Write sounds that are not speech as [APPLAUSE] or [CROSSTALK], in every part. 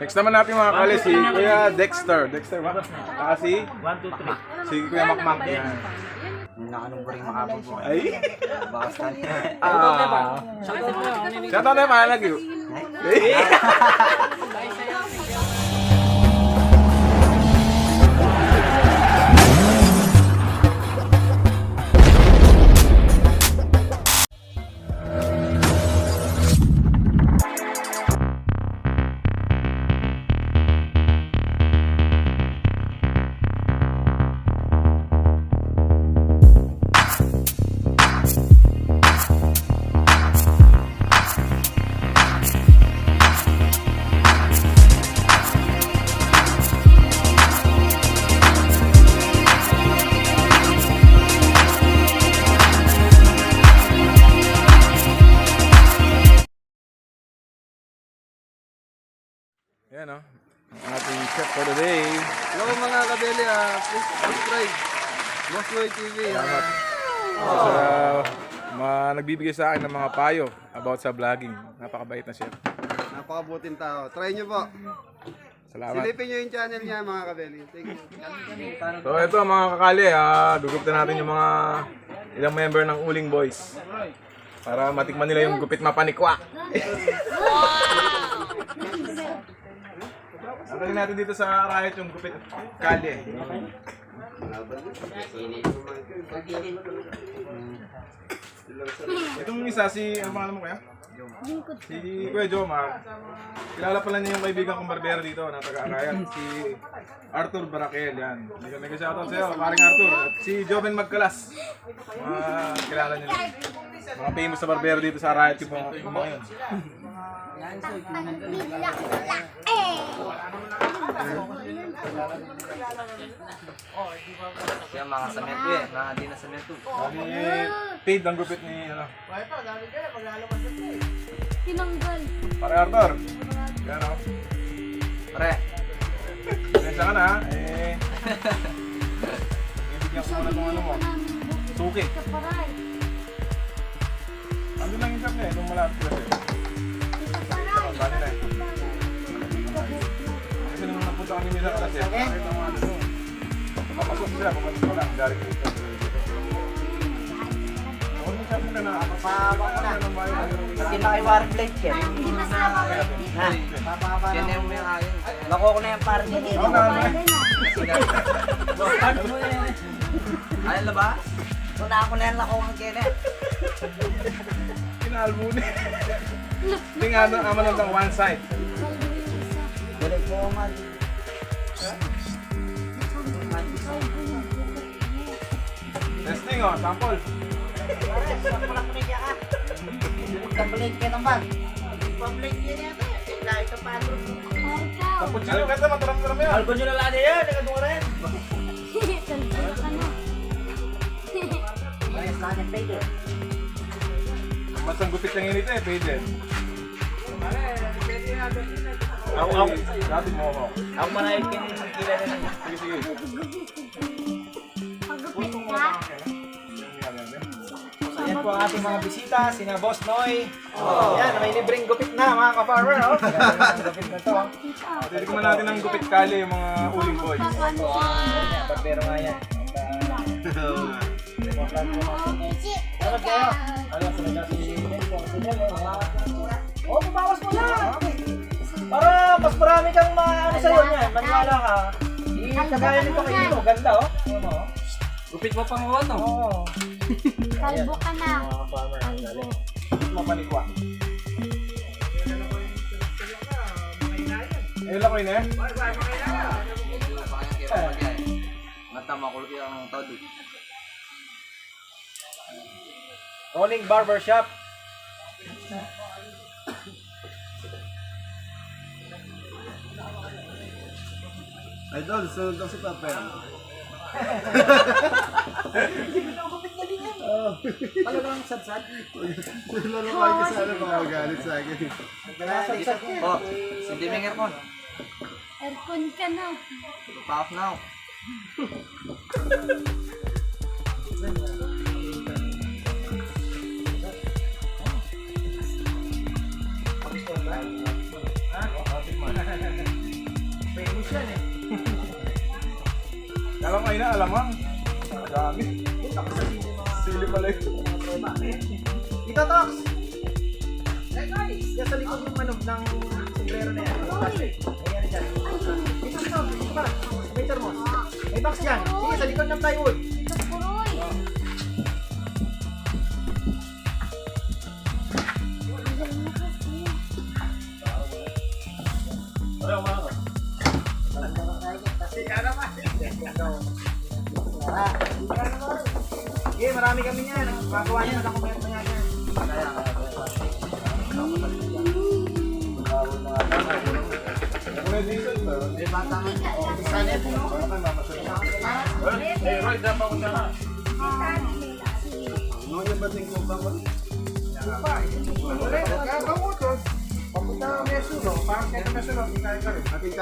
Next naman natin mga kali si Kuya Dexter. Dexter ba? Saka si? 1, 2, 3. Si Kuya Makmak. Yan. Nakanong ko rin makabog po. Ay! Basta niya. Ah! Shout out tayo mga lagi. Eh! Boss Loy TV. Salamat. Sa mga nagbibigay sa akin ng mga payo about sa vlogging. Napakabait na chef. Napakabuting tao. Try nyo po. Salamat. Silipin nyo yung channel niya mga kabeli. Thank you. So ito mga kakali, ah, guguptan natin yung mga ilang member ng Uling Boys. Para matikman nila yung gupit mapanikwa. [LAUGHS] Nakalin natin dito sa Riot yung gupit kalye. Itong isa si, ano pangalan mo kaya? Si Kuya Jomar. Kilala pala niya yung kaibigan kong barbero dito na taga-Arayan. Si Arthur Barakel, yan. Mega mega shoutout sa'yo, paring Arthur. At si Joven Magkalas. Mga kilala niyo. rin. Mga famous sa barbero dito sa mga, yung mga yun. Kaya mga samento eh. Mga di na samento. Bali, paid ang gupit ni, ano, Tinanggal. pare Arthur. Yan o. Pre. Pasensya ka na, eh. [LAUGHS] Ibigyan ko muna itong ano mo. Suki. Ando lang yung shop niya, eh, nung malapit sila nila kasi, nakita mo ano doon. Papasok sila, pumasok ko lang, mo mo na, papabak ko na. Hindi na kayo war plate yan. Ha? Yan yung ayon. Lako ko ano eh. Ano ba? Una ako na yung lako ng kene. Kinalbo ni. Hindi nga, ano, ama lang ng one side. Balik mo man. Testing oh, sample. Kabalik ka naman. Cappuccino, kanta mataram-taram yan. Alko nyo na lang yan. Nagano ka rin. Salbura ka na. Mas ang gupit ng init eh, pwede. Ako, ako. Dati mo ako. Ako manayag kayo ng kila na. Sige, sige. Pagupit ka. Yan po ang ating mga bisita, sina Boss Noy. Yan, may libreng gupit na mga ka-farmer. Oh. [LAUGHS] Ang gupit na to. Titikman natin ng gupit kali yung mga uling boys. Yan, Barbero nga yan. Salamat kayo. Ano, sunod si Oh, babawas mo lang. Para mas marami kang mga ano sa'yo niyan. Maniwala ka. Kagaya nito kay Ito. Ganda oh. Ano oh. Gupit mo pang ano? Oo. [LAUGHS] Kalbo ka na. Mga farmer. Galing. Mapanikwa. Eh, lako yun eh. Mata makulog yung todo. Rolling Barber Shop. Idol, sunod ako sa papel. Talagang sadsad. Lalo kayo ka sana baka magalit sa akin. Sadsad yan. Oh, Cindy Menger ko. Aircon ka na. Pa-off now. Ito, Tox! Yan sa likod ng ano, ng sombrero na yan. Ayan dyan. Dito, dito, dito pa. May thermos. May box dyan. Sige, sa likod ng plywood. Sige, marami kami niyan. Magawa niya, nakakomento niya yan. Kaya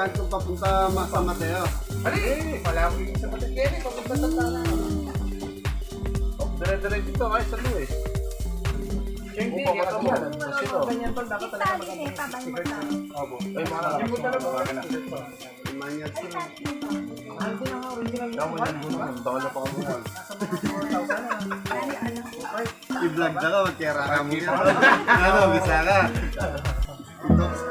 kanto papunta sa Mateo. Ali, malabo yung sa Patakere, papunta sa Tana. Dire-dire dito, ay sa Luis. Hindi, ito mo. Sino? Ganyan tol, dapat talaga maganda. Opo. Ay, mga alam. Yung talaga mga na. Manyag sila. Daw mo yan muna. Daw na pa ako muna. I-vlog na ka, magkira ka yan. [LAUGHS] Ano, bisa ka. Dogs [LAUGHS]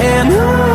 and I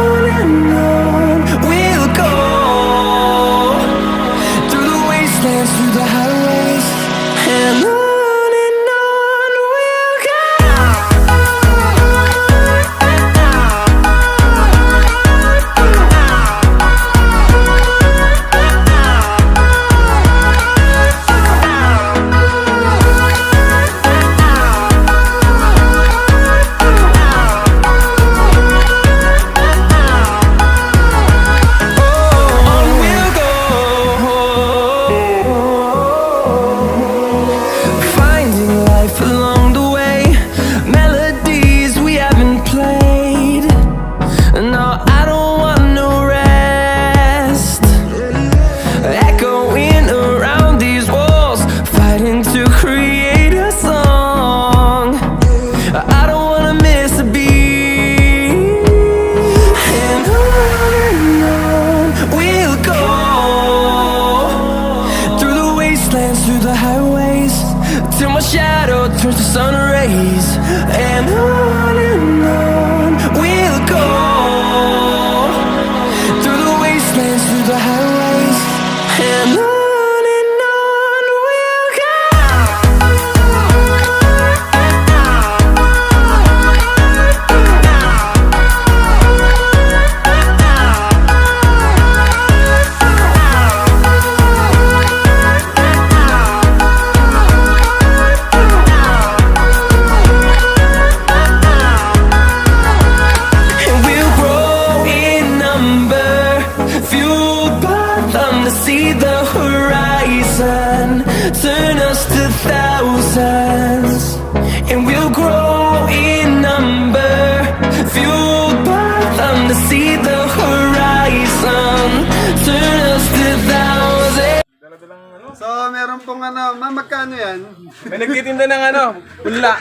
May nagtitinda ng ano, punla.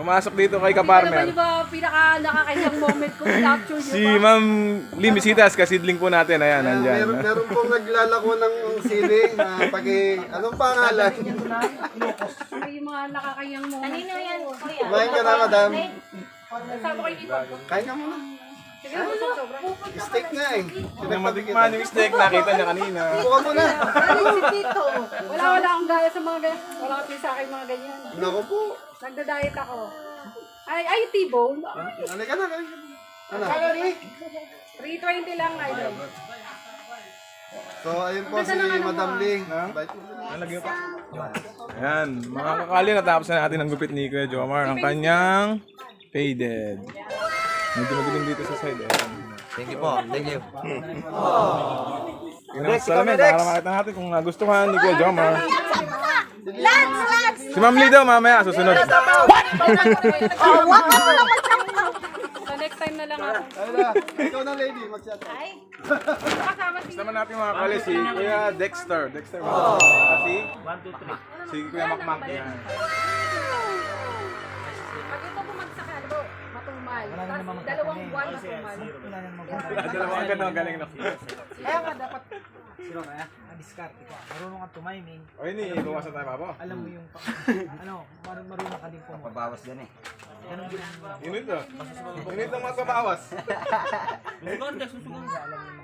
Pumasok dito kay Ano Kaparmer. ba pinaka nakakailang moment ko capture Si? Ma'am Limisitas, kasidling po natin. Ayan, nandyan. Meron, meron pong naglalako ng sili na pagi... Anong pangalan? Yung mga nakakayang moment? Kanino yan, kuya? Kumain ka na, madam. Kasama kayo dito. Kain ka muna. Steak nga eh. Nang matikman yung steak, nakita niya kanina. Buka mo na. si Tito. Wala, wala akong gaya sa mga ganyan. Wala akong sa akin mga ganyan. Naku po. Nagda-diet ako. Ay, ay, T-bone. Ano ka na? Ano? 320 lang, idol. So, ayun po si Madam Ling. Bait po. Nalagyan pa. Ayan, mga kakali, natapos na natin ang gupit ni Kuya Jomar. Ang kanyang faded. Medyo madilim dito sa side. Ayan. Thank you po. Thank you. Tingnan mo sa salamin para makita natin kung nagustuhan ni Kuya Jomar. Lance, Lance! Si Ma'am daw mamaya, susunod. So next time na lang ako. Ayun na. Ikaw na, lady. Mag-chat. Kasama si... Natin mga kakali si Kuya Dexter. Dexter? Ah, si? 1, 2, 3. Si Kuya Makmak. Yan. Matumal. Tapos dalawang buwan matumal. Dalawa agad ang galing na. Kaya nga dapat, sino kaya? Diskarte ka. Marunong kang tumiming. O yun, iibawasan tayo pa po. Alam mo yung, [LAUGHS] ano, mar- marunong ka din pumunta. Pabawas din eh. Ganun din ang mga Yun ito. Yun ito mga kabawas.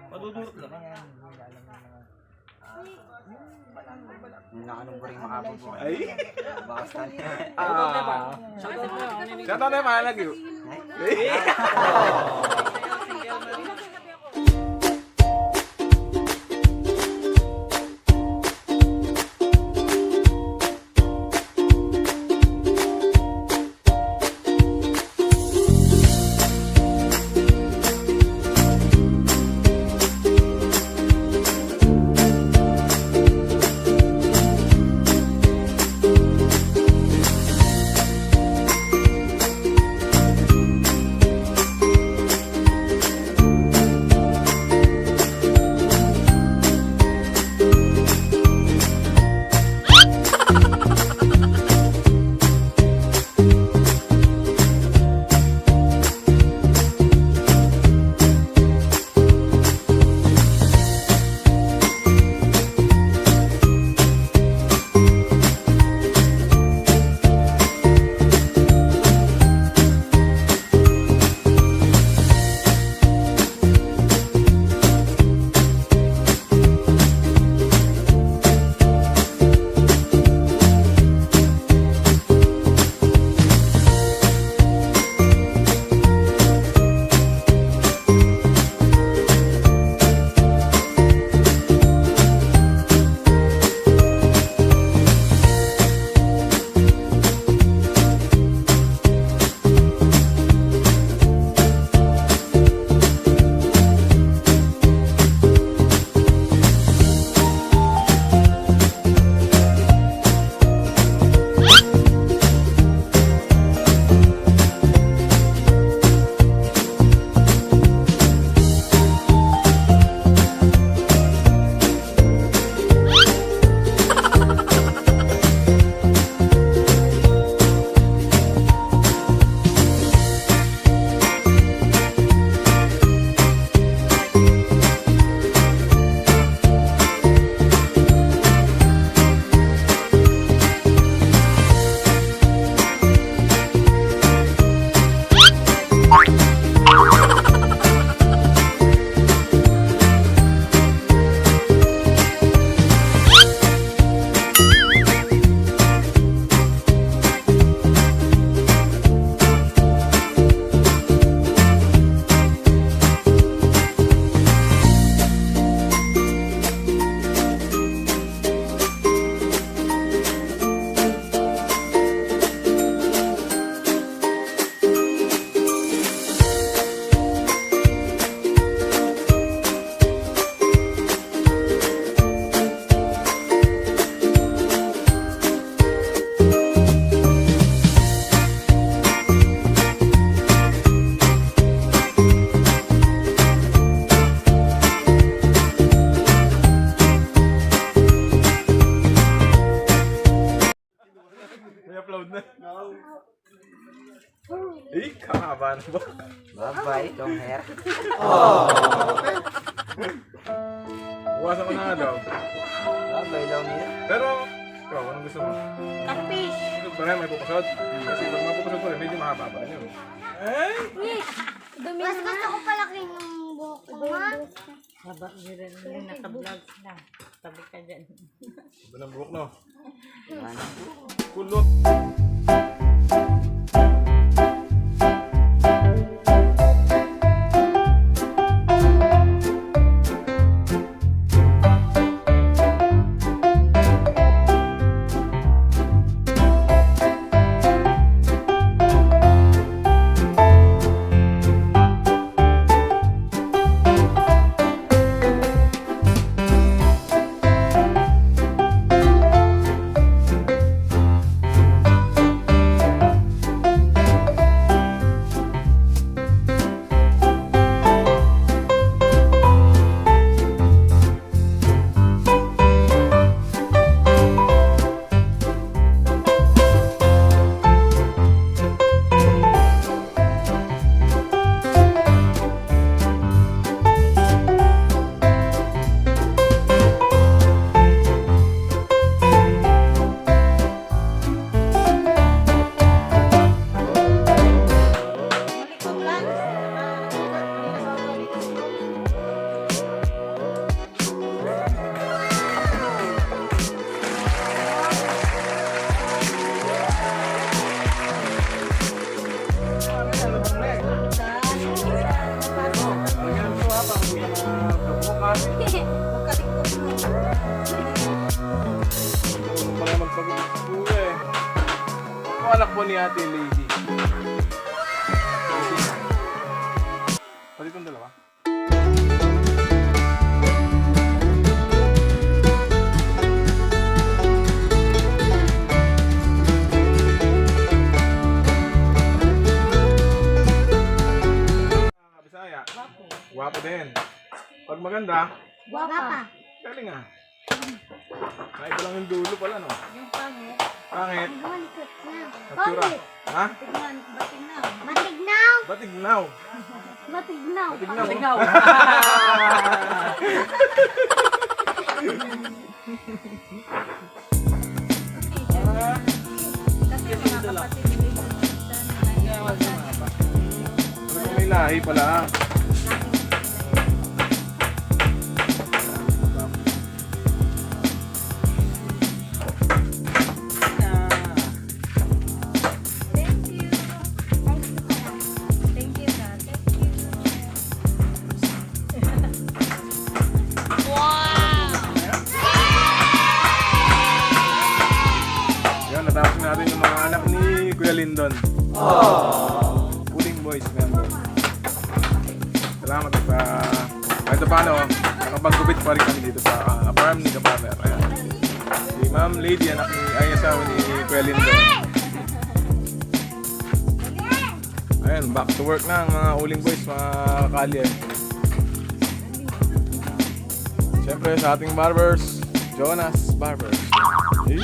padudurot lang. Yan, hindi alam ng mga... Nakanong ko rin makapag po. Ay. Niya. Ah. Shout out tayo, mahalag yun. May Bye-bye, long hair. Pero, ikaw, anong gusto mo? Catfish! Ito ba rin, may pupusod? Kasi pag mapupusod ko rin, medyo mahaba pa rin yun. Mas gusto ko palaking yung buhok ko, ha? Haba, meron na naka-vlogs na. Tabi ka dyan. Iba ng buhok, no? Ano? [LAUGHS] Kulot. Ni Matignaw. Batignaw. Tingnaw. Kasi mga kapatid. Ano may lahi pala. Kami dito sa uh, farm ni Kapamer. Ayan. Si Ma'am Lady, anak ni, ay asawa ni Kuya Lindon. Ayan, back to work na ang mga Uling Boys, mga kalye. Siyempre sa ating barbers, Jonas Barbers. Eh?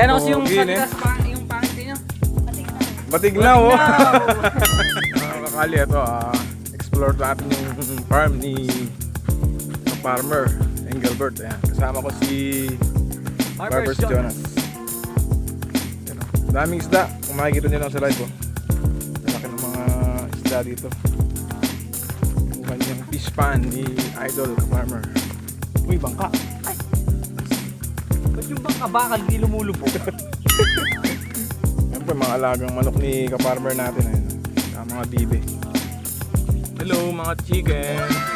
Ako yung sunglass pang yung pangit niya. Batignaw oh. [LAUGHS] Mga kakali, ito ah, explore natin yung [LAUGHS] farm ni farmer Engelbert. Ayan. Kasama ko si Barbers Jonas. Ayan. Daming isda. Kung makikita nyo lang sa live oh. Malaki ng mga isda dito. Yung kanyang fish pan ni Idol Farmer. Uy, bangka. Ba't yung bang kabakal di lumulubog? [LAUGHS] Siyempre, mga alagang manok ni ka-farmer natin. Ayun, mga bibe. Hello, mga chicken.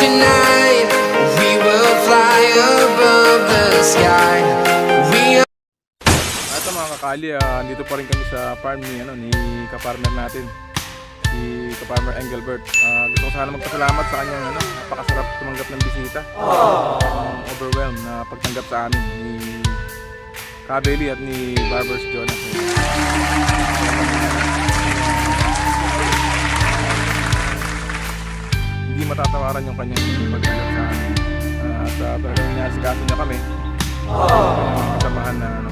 tonight. We will fly above the sky. We are Ito mga ah, andito pa rin kami sa farm ni, ano, ni ka-farmer natin. Si ka-farmer Engelbert. Ah, gusto ko sana magpasalamat sa kanyang ano, napakasarap tumanggap ng bisita. Ang overwhelmed na pagtanggap sa amin ni Tabeli at ni Barbers Jonas. Hindi matatawaran yung kanyang pagdalap sa amin. Ah, at uh, talagang inaasikaso niya kami. Uh, kasamahan na ano,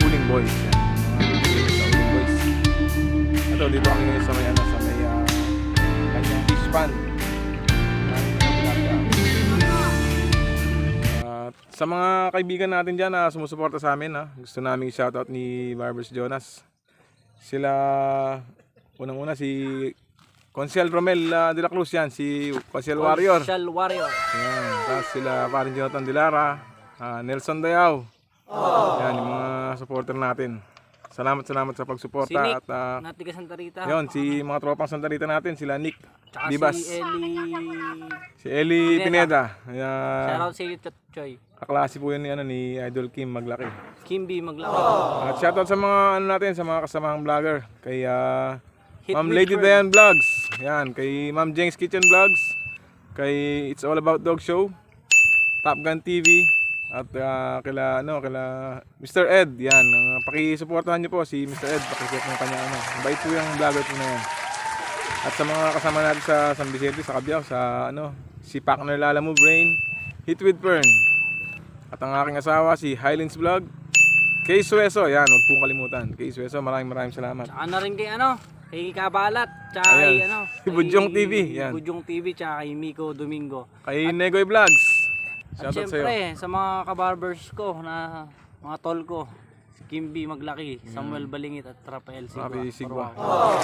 Cooling Boys. Yan. Mga Cooling Boys. Ito, dito kami ngayon sa may, ano, sa may ah, kanyang fish. At sa mga kaibigan natin dyan na sumusuporta sa amin, ha, gusto namin shoutout ni Barbers Jonas. Sila, unang-una si Consiel Romel ah, de la Cruz yan, si Consiel Warrior. Social Warrior. Yan. Tapos sila parin Jonathan Dilara, ah, Nelson Dayaw. Yan, yung mga supporter natin. Salamat, salamat sa pagsuporta. Si Nick. At ah, Natiga Santa Rita. yun, si mga tropang Santa Rita natin, sila Nick, Tsaka Dibas, si Eli. si Eli Pineda. Pineda. Yan, Shoutout si Choy. kaklase po yun ni, ano, ni Idol Kim Maglaki. Kimby Maglaki. At shoutout sa mga ano natin, sa mga kasamahang vlogger. Kay ah, Hit Ma'am Lady Fern. Dayan Vlogs. Yan, kay Ma'am Jengs Kitchen Vlogs. Kay It's All About Dog Show. Top Gun TV. At ah, kila ano, kila Mr. Ed. Yan, uh, paki-suportahan niyo po si Mr. Ed. Paki-share ng kanya ano. Bait po yung vlogger po na yan. At sa mga kasama natin sa San Vicente, sa Cabiao, sa ano, si Partner Lala Move Brain, Hit with Fern. At ang aking asawa, si Highlands Vlog. Kay Sueso, yan, huwag pong kalimutan. Kay Sueso, maraming maraming salamat. Tsaka na rin kay ano, kay Kabalat, tsaka kay Ayan. ano, [LAUGHS] Si Budyong TV, yan. Budyong TV, tsaka kay Miko Domingo. Kay Negoy Vlogs. At Shoutout sa'yo. syempre, sa mga kabarbers ko na mga tol ko, si Kimby Maglaki, Samuel Balingit at Rafael Sigwa. Rafi Sigwa. Puro-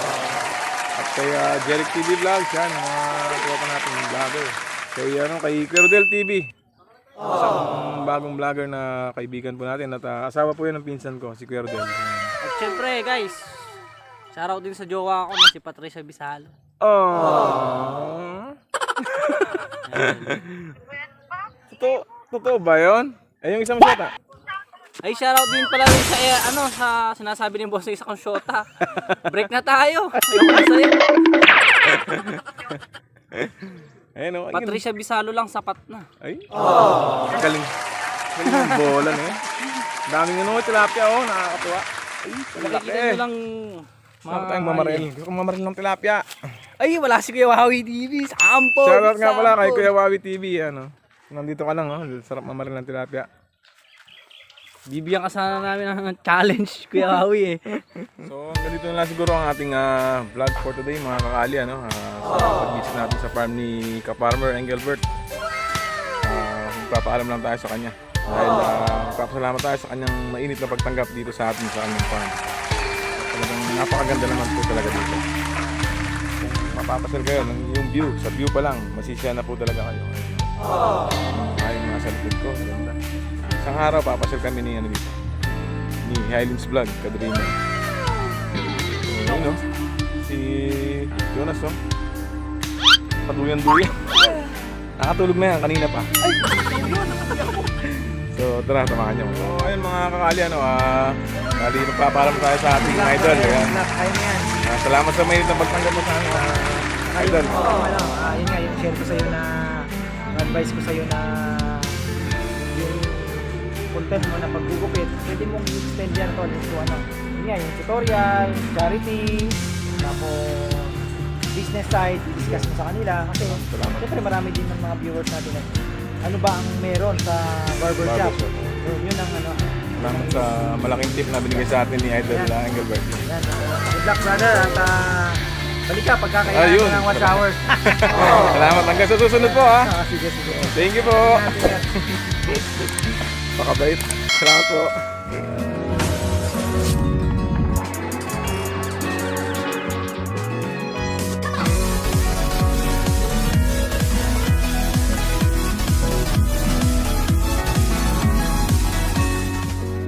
At kay uh, Jeric TV Vlogs, yan, mga tropa natin vlogger. Kay, ano, kay Cerdel TV. Isang bagong vlogger na kaibigan po natin at uh, asawa po yun ng pinsan ko, si Cerdel. At syempre guys, shoutout din sa jowa ko na si Patricia Bisalo. Oh. [LAUGHS] totoo, totoo ba yun? Eh, yung isang shota. Ay, shoutout din pala rin sa, eh, ano, sa sinasabi ni boss na isa kong shota. Break na tayo. Ayoko na sa'yo. Ayun, oh, ayun. Patricia Bisalo lang, sapat na. Ay. Galing. Galing yung bola yun. Daming ano, tilapia oh, nakakatuwa. Ay, malaki. Nakikita nyo lang, Sama tayong mamaril. Gusto kong mamaril ng tilapia. Ay, wala si Kuya Wawi TV. Sampo. Shoutout nga pala kay. Kuya Wawi TV. Ano. Nandito ka lang, oh. Sarap mamaril ng tilapia. Bibigyan ka sana namin ng challenge, Kuya Wawi eh. So, ganito na lang siguro ang ating ah, vlog for today, mga kakali. Ano, uh, sa pag-visit natin sa farm ni Ka-Farmer Engelbert. Uh, magpapaalam lang tayo sa kanya. Dahil uh, magpapasalamat tayo sa kanyang mainit na pagtanggap dito sa atin sa kanyang farm. Talagang napakaganda naman po talaga dito. Kung mapapasal kayo, ng yung view, sa view pa lang, masisya na po talaga kayo. Ayun mga sa likod ko, ganda. Isang araw, papasal kami ni ano dito. Ni Highlands Vlog, kadrima. So, yun no? Si Jonas no? Paduyan-duyan. Nakatulog na yan, kanina pa. so, tara, samahan niyo. So, ayun mga kakali, ano, ah, kali magpapalam tayo sa ating idol. Yan. Ah, salamat sa mainit na pagtanggap mo sa amin, ah, idol. Oo, ano, ah, yun nga, yung share ko sa'yo na, advice ko sa'yo na yung content mo na paggugupit, pwede mong i-extend yan to into ano, yun nga, yung tutorial, charity, tapos business side, discuss mo sa kanila kasi syempre marami din ng mga viewers natin na ano ba ang meron sa barbershop. Barbershop. So, yun ang ano, Salamat sa malaking tip na binigay sa atin ni Idol uh, Engelbert. yan. ah, good luck brother at uh, balik ka pagkakailangan Ayun. ng watch hours. [LAUGHS] Salamat hanggang sa susunod po ha. Ah, sige, sige. Thank you po. [LAUGHS] Pakabait. Salamat po.